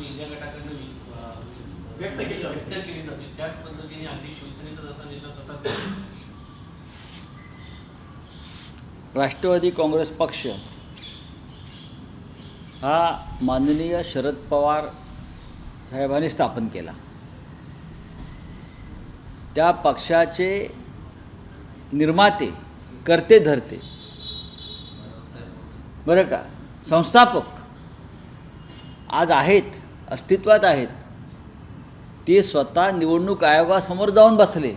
म्हणून इंडिया गटाकडनं व्यक्त केली. व्यक्त केली जाते. त्याच पद्धतीने अगदी शिवसेनेचा जसा निर्णय तसा राष्ट्रवादी काँग्रेस पक्ष. हा माननीय शरद पवार साहेबांनी स्थापन केला. त्या पक्षाचे निर्माते करते धरते. बरं का? संस्थापक आज आहेत. अस्तित्वात आहेत. ते स्वतः निवडणूक आयोगासमोर जाऊन बसले.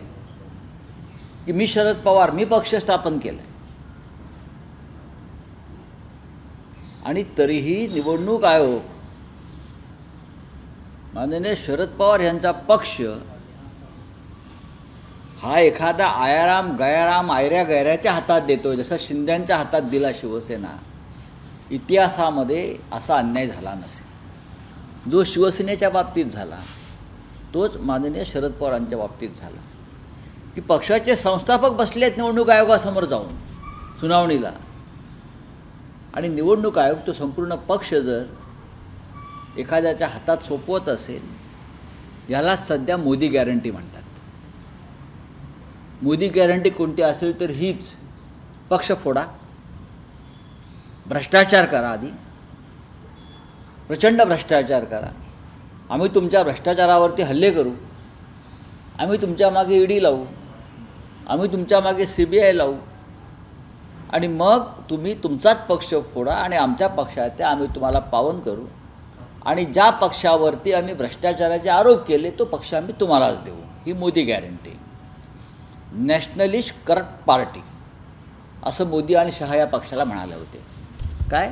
की मी शरद पवार मी पक्ष स्थापन केलं आणि तरीही निवडणूक आयोग माननीय शरद पवार यांचा पक्ष हा एखादा आयाराम गयाराम आयऱ्या गैऱ्याच्या हातात देतो जसं शिंद्यांच्या हातात दिला शिवसेना इतिहासामध्ये असा अन्याय झाला नसेल. जो शिवसेनेच्या बाबतीत झाला तोच माननीय शरद पवारांच्या बाबतीत झाला. की पक्षाचे संस्थापक बसले आहेत निवडणूक आयोगासमोर जाऊन सुनावणीला. आणि निवडणूक आयोग तो संपूर्ण पक्ष जर एखाद्याच्या हातात सोपवत असेल याला सध्या मोदी गॅरंटी म्हणतात. मोदी गॅरंटी कोणती असेल तर हीच. पक्ष फोडा. भ्रष्टाचार करा आधी. प्रचंड भ्रष्टाचार करा. आम्ही तुमच्या भ्रष्टाचारावरती हल्ले करू. आम्ही तुमच्या मागे ईडी लावू. आम्ही तुमच्या मागे सी बी आय लावू. आणि मग तुम्ही तुमचाच पक्ष फोडा आणि आमच्या पक्षात आम्ही तुम्हाला पावन करू. आणि ज्या पक्षावरती आम्ही भ्रष्टाचाराचे आरोप केले तो पक्ष आम्ही तुम्हालाच देऊ. ही Modi guarantee nationalist corrupt party असं मोदी आणि शहा या पक्षाला म्हणाले होते. काय?